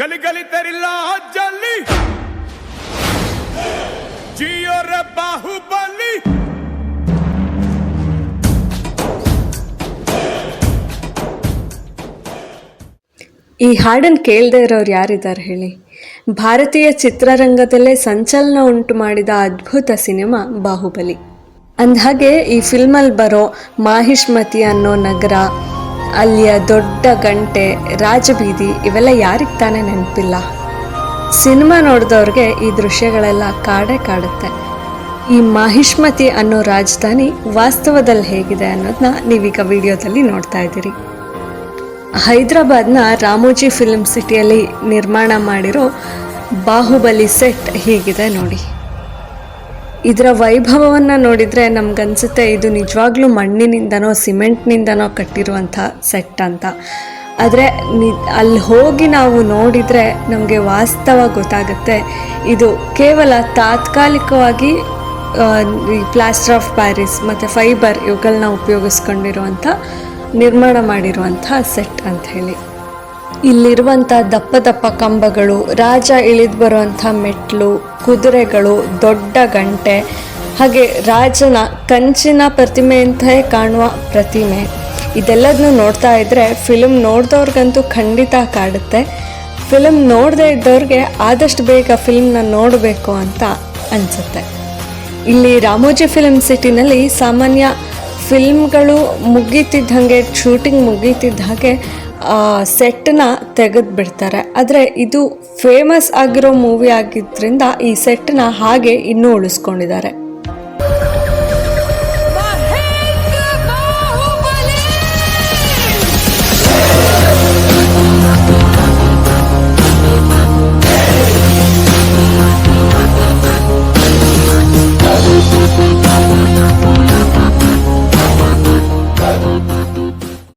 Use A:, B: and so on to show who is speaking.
A: गली गली तेरी लाज जली जियो रे बाहुबली
B: ಈ ಹಾಡನ್ನು ಕೇಳದೆ ಇರೋರು ಯಾರಿದ್ದಾರೆ ಹೇಳಿ ಭಾರತೀಯ ಚಿತ್ರರಂಗದಲ್ಲೇ ಸಂಚಲನ ಉಂಟು ಮಾಡಿದ ಅದ್ಭುತ ಸಿನಿಮಾ ಬಾಹುಬಲಿ ಅಂದಹಾಗೆ ಈ ಫಿಲ್ಮಲ್ಲಿ ಬರೋ ಮಾಹಿಷ್ಮತಿ ಅನ್ನೋ ನಗರ ಅಲ್ಲಿಯ ದೊಡ್ಡ ಗಂಟೆ, ರಾಜಬೀದಿ ಇವೆಲ್ಲ ಯಾರಿಗೆ ತಾನೇ ನೆನಪಿಲ್ಲ. ಸಿನಿಮಾ ನೋಡಿದವ್ರಿಗೆ ಈ ದೃಶ್ಯಗಳೆಲ್ಲ ಕಾಡೇ ಕಾಡುತ್ತೆ. ಈ ಮಾಹಿಷ್ಮತಿ ಅನ್ನೋ ರಾಜಧಾನಿ ವಾಸ್ತವದಲ್ಲಿ ಹೇಗಿದೆ ಅನ್ನೋದನ್ನ ನೀವೀಗ ವಿಡಿಯೋದಲ್ಲಿ ನೋಡ್ತಾ ಇದ್ದೀರಿ. ಹೈದರಾಬಾದ್ನ ರಾಮೋಜಿ ಫಿಲ್ಮ್ ಸಿಟಿಯಲ್ಲಿ ನಿರ್ಮಾಣ ಮಾಡಿರೋ ಬಾಹುಬಲಿ ಸೆಟ್ ಹೀಗಿದೆ ನೋಡಿ. ಇದರ ವೈಭವವನ್ನು ನೋಡಿದರೆ ನಮ್ಗನ್ಸುತ್ತೆ ಇದು ನಿಜವಾಗ್ಲೂ ಮಣ್ಣಿನಿಂದನೋ, ಸಿಮೆಂಟ್ನಿಂದನೋ ಕಟ್ಟಿರುವಂಥ ಸೆಟ್ ಅಂತ. ಆದರೆ ನಿ ಅಲ್ಲಿ ಹೋಗಿ ನಾವು ನೋಡಿದರೆ ನಮಗೆ ವಾಸ್ತವ ಗೊತ್ತಾಗುತ್ತೆ. ಇದು ಕೇವಲ ತಾತ್ಕಾಲಿಕವಾಗಿ ಈ ಪ್ಲಾಸ್ಟರ್ ಆಫ್ ಪ್ಯಾರಿಸ್ ಮತ್ತು ಫೈಬರ್ ಇವುಗಳನ್ನ ಉಪಯೋಗಿಸ್ಕೊಂಡಿರುವಂಥ, ನಿರ್ಮಾಣ ಮಾಡಿರುವಂಥ ಸೆಟ್ ಅಂತ ಹೇಳಿ. ಇಲ್ಲಿರುವಂಥ ದಪ್ಪ ದಪ್ಪ ಕಂಬಗಳು, ರಾಜ ಇಳಿದು ಬರುವಂಥ ಮೆಟ್ಲು, ಕುದುರೆಗಳು, ದೊಡ್ಡ ಗಂಟೆ, ಹಾಗೆ ರಾಜನ ಕಂಚಿನ ಪ್ರತಿಮೆ ಪ್ರತಿಮೆಯಂತೆ ಕಾಣುವ ಪ್ರತಿಮೆ. ಇದೆಲ್ಲದನ್ನು ನೋಡ್ತಾ ಇದ್ದರೆ ಫಿಲಮ್ ನೋಡಿದವ್ರಿಗಂತೂ ಖಂಡಿತ ಕಾಡುತ್ತೆ. ಫಿಲಮ್ ನೋಡದೇ ಇದ್ದವ್ರಿಗೆ ಆದಷ್ಟು ಬೇಗ ಫಿಲ್ಮ್ನ ನೋಡಬೇಕು ಅಂತ ಅನಿಸುತ್ತೆ. ಇಲ್ಲಿ ರಾಮೋಜಿ ಫಿಲಮ್ ಸಿಟಿನಲ್ಲಿ ಸಾಮಾನ್ಯ ಫಿಲ್ಮ್ಗಳು ಮುಗೀತಿದ್ದ ಹಾಗೆ ಶೂಟಿಂಗ್ ಮುಗೀತಿದ್ದ ಹಾಗೆ ಸೆಟ್ನ ತೆಗೆದು ಬಿಡ್ತಾರೆ ಆದರೆ ಇದು ಫೇಮಸ್ ಆಗಿರೋ ಮೂವಿ ಆಗಿದ್ದರಿಂದ ಈ ಸೆಟ್ನ ಹಾಗೆ ಇನ್ನೂ ಉಳಿಸ್ಕೊಂಡಿದ್ದಾರೆ.